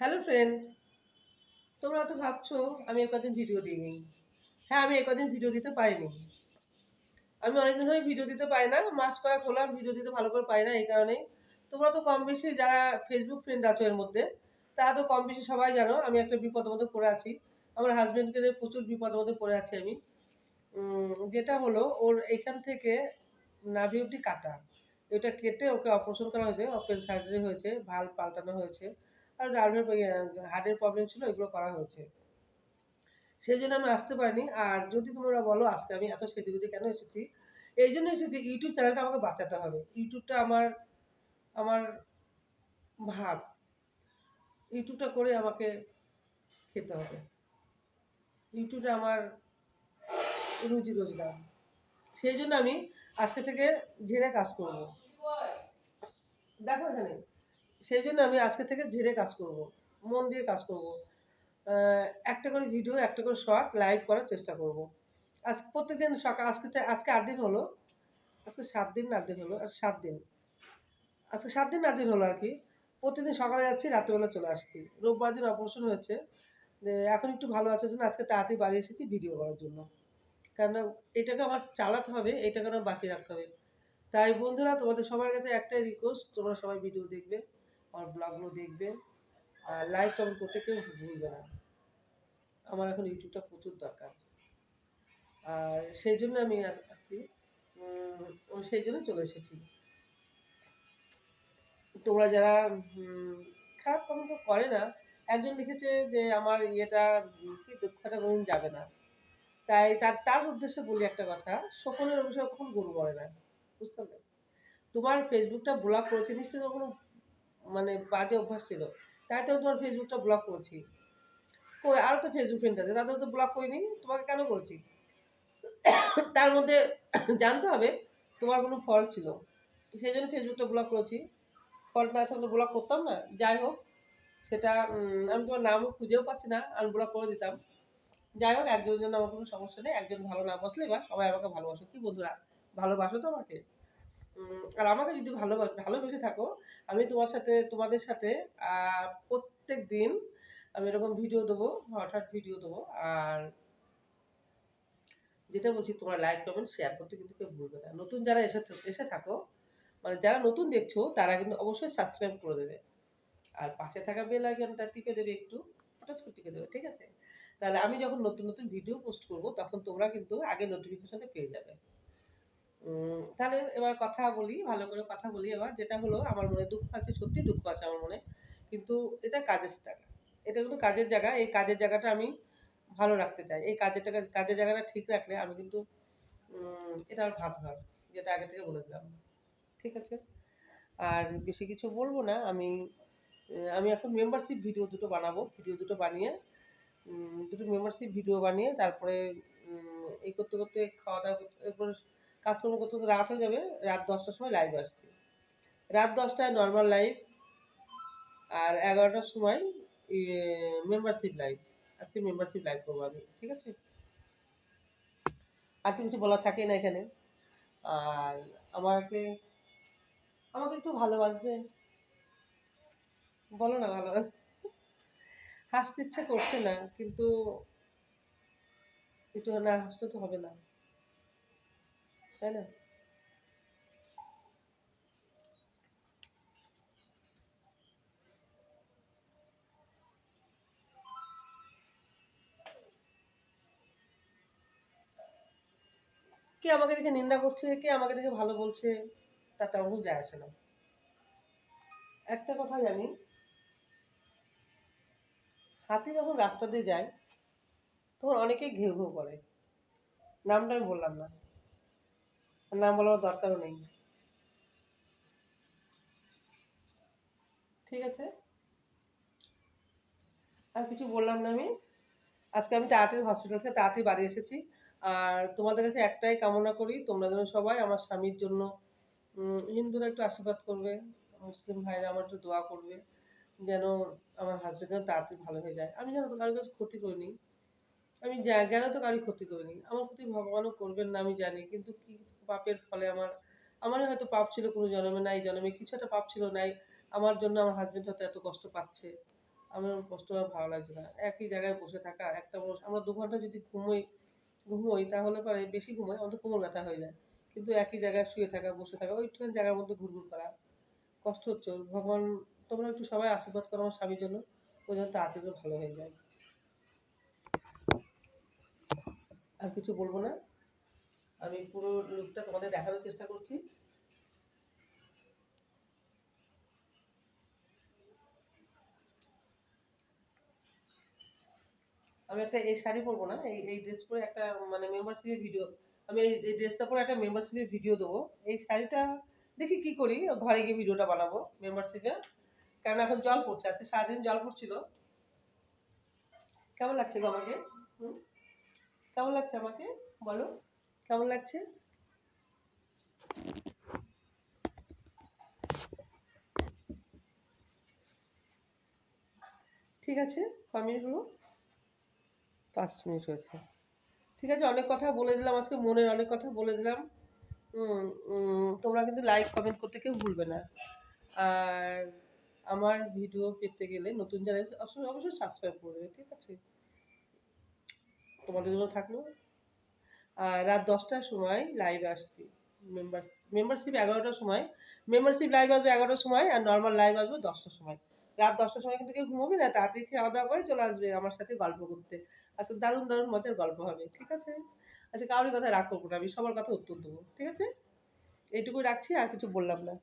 Hello friend তোমরা তো ভাবছ আমি কদিন ভিডিও দিইনি। হ্যাঁ আমি কদিন ভিডিও দিতে পারিনি। আমি অনেকদিন ধরে ভিডিও দিতে পারি না, মাস কয়েক হলো ভিডিও দিতে ভালো করে পারি না এই কারণেই। তোমরা তো কম বেশি যারা ফেসবুক ফ্রেন্ড আছো এর মধ্যে, তারা তো কম বেশি সবাই জানো, আমি একটা বিপদের মধ্যে পড়ে আছি। আমার হাজব্যান্ডকে প্রচুর বিপদের মধ্যে পড়ে আছি আমি। যেটা হলো, ওর এখান থেকে নাভি অব্দি কাটা। এটা কেটে ওকে অপারেশন করা হয়েছে ওপেন সার্জারি হয়েছে ভালো পাল্টানো হয়েছে। আর নার্ভের হার্টের প্রবলেম ছিল, এগুলো করা হয়েছে। সেই জন্য আমি আসতে পারিনি। আর যদি তোমরা বলো, আজকে আমি এত সেদিকে কেন এসেছি? এই জন্য এসেছি ইউটিউব চ্যানেলটা আমাকে বাঁচাতে হবে। ইউটিউবটা আমার আমার ভাব। ইউটিউবটা করে আমাকে খেতে হবে। ইউটিউবটা আমার রুজি রোজগার। সেই জন্য আমি আজকে থেকে ঝেড়ে কাজ করব। দেখো এখানে। সেই জন্য আমি আজকে থেকে ঝেড়ে কাজ করব, মন দিয়ে কাজ করব। একটা করে ভিডিও একটা করে শর্ট লাইভ করার চেষ্টা করব। আজ প্রত্যেকদিন সকাল, আজকে আজকে আট দিন হলো। আজকে সাত দিন, আট দিন হলো সাত দিন। আজকে সাত দিন, আট দিন হলো আর কি। প্রতিদিন সকালে যাচ্ছি, রাত্রেবেলা চলে আসছি। রোববার দিন অপারেশন হয়েছে। যে, এখন একটু ভালো আছে জন্য আজকে তাড়াতাড়ি বাড়ি এসেছি ভিডিও করার জন্য। কেন এটাকে আমার চালাতে হবে, এটাকে আমার বাঁচিয়ে রাখতে হবে। তাই বন্ধুরা, তোমাদের সবার কাছে একটাই রিকোয়েস্ট তোমরা সবাই ভিডিও দেখবে। আমার ব্লগগুলো দেখবেন। আর লাইক কমেন্ট করতে কেউ ভুলবে না। আমার এখন ইউটিউবটা প্রচুর দরকার। আর সেই জন্য আমি আর আজকে সেই জন্য চলে এসেছি। তোমরা যারা খারাপ কমেন্ট করে না, একজন লিখেছে যে আমার ইয়েটা কি দুঃখটা কোনোদিন যাবে না। তাই তার তার উদ্দেশ্যে বলি একটা কথা সকলের অভিশাপ কখন গরু বলে না? বুঝতে পারলে? তোমার ফেসবুকটা ব্লক করেছে, নিশ্চয়ই কোনো মানে বাজে অভ্যাস ছিল। তাই তো তোমার ফেসবুকটা ব্লক করেছি। কই আরও তো ফেসবুক ফ্রেন্ড আছে তাদের তো ব্লক করিনি। তোমাকে কেন করেছি? তার মধ্যে জানতে হবে, তোমার কোনো ফল্ট ছিল। সেই জন্য ফেসবুকটা ব্লক করেছি। ফল্ট না থাকলে ব্লক করতাম না। যাই হোক, সেটা আমি তোমার নামও খুঁজেও পাচ্ছি না। আমি ব্লক করে দিতাম। যাই হোক, একজনের জন্য আমার কোনো সমস্যা নেই। একজন ভালো না বসলে বা সবাই আমাকে ভালোবাসো কি বন্ধুরা? ভালোবাসো তো আমাকে আর আমাকে যদি ভালো ভালোবেসে থাকো, আমি তোমার সাথে, তোমাদের সাথে প্রত্যেক দিন আমি এরকম ভিডিও দেবো, হঠাৎ ভিডিও দেবো, আর যেটা বলছি, তোমার লাইক কমেন্ট শেয়ার করতে কিন্তু কেউ ভুলবে না। নতুন যারা এসে এসে থাকো মানে যারা নতুন দেখছ, তারা কিন্তু অবশ্যই সাবস্ক্রাইব করে দেবে। আর পাশে থাকা বেল আইকনটা টিপে দেবে একটু হঠাৎ করে টিপে দেবে, ঠিক আছে? তাহলে আমি যখন নতুন নতুন ভিডিও পোস্ট করব, তখন তোমরা কিন্তু আগে নোটিফিকেশনটা পেয়ে যাবে। তাহলে এবার কথা বলি, ভালো করে কথা বলি এবার। যেটা হলো, আমার মনে দুঃখ আছে, সত্যি দুঃখ আছে আমার মনে। কিন্তু এটা কাজের জায়গা। এটা কিন্তু কাজের জায়গা। এই কাজের জায়গাটা আমি ভালো রাখতে চাই। এই কাজের জায়গা, কাজের জায়গাটা ঠিক রাখলে আমি কিন্তু এটা আমার ভাত হয় যেটা আগে থেকে বলে দিলাম। ঠিক আছে? আর বেশি কিছু বলব না। আমি আমি এখন মেম্বারশিপ ভিডিও দুটো বানাবো। ভিডিও দুটো বানিয়ে দুটো মেম্বারশিপ ভিডিও বানিয়ে, তারপরে এই করতে করতে খাওয়া দাওয়া করতে, এরপর কাজকর্ম করতে করতে রাত হয়ে যাবে, রাত দশটার সময় লাইভ আসছি। রাত দশটায় নর্মাল লাইভ আর এগারোটার সময় মেম্বারশিপ লাইভ আজকে মেম্বারশিপ লাইভ করব আমি, ঠিক আছে? আর তো কিছু বলার থাকেই না এখানে। আর আমাকে আমাকে একটু ভালোবাসবে। বলো না ভালোবাসবে হাসতে ইচ্ছা করছে না, কিন্তু একটু না হাসতে তো হবে না। তাই না কে আমাকে দেখে নিন্দা করছে? কে আমাকে দেখে ভালো বলছে? তাতে আমার কোনো যায় আসে না। একটা কথা জানি, হাতি যখন রাস্তা দিয়ে যায়, তখন অনেকেই ঘেউ ঘেউ করে। নামটা আমি বললাম না। নাম বলার দরকারও নেই। ঠিক আছে? আর কিছু বললাম না আমি? আজকে আমি তাড়াতাড়ি হসপিটাল থেকে তাড়াতাড়ি বাড়ি এসেছি। আর তোমাদের কাছে একটাই কামনা করি, তোমরা যেন সবাই আমার স্বামীর জন্য হিন্দুরা একটু আশীর্বাদ করবে, মুসলিম ভাইরা আমার একটু দোয়া করবে, যেন আমার হাজবেন্ড যেন তাড়াতাড়ি ভালো হয়ে যায়। আমি যেন কারোর কাছে ক্ষতি করিনি আমি জ্ঞানে তো কারোর ক্ষতি করিনি? আমার ক্ষতি ভগবানও করবেন না, আমি জানি, কিন্তু কি পাপের ফলে আমার, আমারই হয়তো পাপ ছিল কোনো জন্মে নাই, জন্মে কিছু একটা পাপ ছিল নাই, আমার জন্য আমার হাজবেন্ড হয়তো এত কষ্ট পাচ্ছে। আমার কষ্ট আর ভালো লাগছে না। একই জায়গায় বসে থাকা, একটা বস আমরা দু ঘণ্টা যদি ঘুমোই ঘুমোই, তাহলে পরে বেশি ঘুমোই, আমাদের কোমর ব্যথা হয়ে যায়। কিন্তু একই জায়গায় শুয়ে থাকা, বসে থাকা ওইটুখানি জায়গার মধ্যে ঘুরঘুর করা, কষ্ট হচ্ছে। ভগবান, তোমরা একটু সবাই আশীর্বাদ করো আমার স্বামীর জন্য ও যেন তাড়াতাড়ি ভালো হয়ে যায়। আর কিছু বলব না। আমি পুরো লুকটা তোমাদের দেখানোর চেষ্টা করছি। আমি একটা এই শাড়ি পরবো না, এই এই ড্রেস পরে একটা মানে মেম্বারশিপের ভিডিও আমি এই ড্রেসটা পরে একটা মেম্বারশিপের ভিডিও দেবো। এই শাড়িটা দেখি কি করি, ঘরে গিয়ে ভিডিওটা বানাবো মেম্বারশিপে কারণ এখন জল পড়ছে, আজকে সারাদিন জল পড়ছিল। কেমন লাগছে গো আমাকে? হুম? কেমন লাগছে আমাকে? বলো, কেমন লাগছে? ঠিক আছে ক মিনিট হলো পাঁচ মিনিট হয়েছে। ঠিক আছে, অনেক কথা বলে দিলাম আজকে, মনের অনেক কথা বলে দিলাম। তোমরা কিন্তু লাইক কমেন্ট করতে কেউ ভুলবে না। আর আমার ভিডিও পেতে গেলে নতুন চ্যানেল অবশ্যই অবশ্যই সাবস্ক্রাইব করবে ঠিক আছে? তোমাদের জন্য থাকল। আর রাত দশটার সময় লাইভ আসছি। মেম্বার মেম্বারশিপ এগারোটার সময়। মেম্বারশিপ লাইভ আসবে এগারোটার সময় আর নর্মাল লাইভ আসবে দশটার সময়। রাত দশটার সময় কিন্তু কেউ ঘুমোবে না, তাড়াতাড়ি খাওয়া দাওয়া করে চলে আসবে আমার সাথে গল্প করতে। আজকে দারুণ দারুণ মজার গল্প হবে, ঠিক আছে? আচ্ছা কারোর কথা রাগ করব না, আমি সবার কথা উত্তর দেবো, ঠিক আছে? এইটুকুই রাখছি, আর কিছু বললাম না।